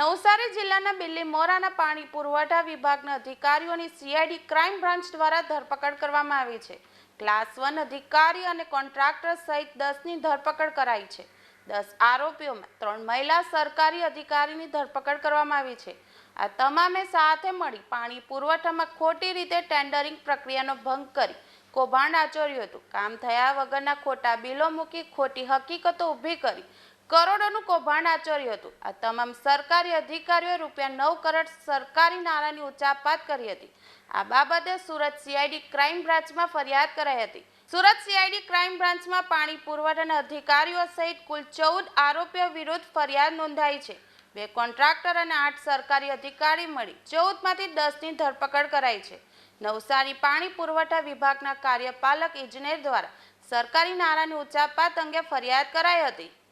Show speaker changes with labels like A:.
A: નવસારી જિલ્લાના બિલ્લી મોરાના પાણી પુરવઠા વિભાગના અધિકારીઓની સીઆઈડી ક્રાઇમ બ્રાન્ચ દ્વારા ધરપકડ કરવામાં આવી છે. ક્લાસ વન અધિકારી અને કોન્ટ્રાક્ટર સહિત દસની ધરપકડ કરાઈ છે. દસ આરોપીઓમાં ત્રણ મહિલા સરકારી અધિકારીની ધરપકડ કરવામાં આવી છે. આ તમામે સાથે મળી પાણી પુરવઠામાં ખોટી રીતે ટેન્ડરિંગ પ્રક્રિયાનો ભંગ કરી કૌભાંડ આચર્યું હતું. કામ થયા વગરના ખોટા બિલો મૂકી ખોટી હકીકતો ઊભી કરી કરોડોનું કૌભાંડ આચર્યું હતું. આ તમામ સરકારી અધિકારીઓએ રૂપિયા નવ કરોડ સરકારી નાણાંની ઉચાપાત કરી હતી. આ બાબતે સુરત સીઆઈડી ક્રાઇમ બ્રાન્ચમાં ફરિયાદ કરાઈ હતી. સુરત સીઆઈડી ક્રાઇમ બ્રાન્ચમાં પાણી પુરવઠાના અધિકારીઓ સહિત કુલ ચૌદ આરોપીઓ વિરુદ્ધ ફરિયાદ નોંધાઈ છે. બે કોન્ટ્રાક્ટર અને આઠ સરકારી અધિકારી મળી ચૌદમાંથી દસની ધરપકડ કરાઈ છે. નવસારી પાણી પુરવઠા વિભાગના કાર્યપાલક ઇજનેર દ્વારા સરકારી નાણાંની ઉચાપાત અંગે ફરિયાદ કરાઈ હતી.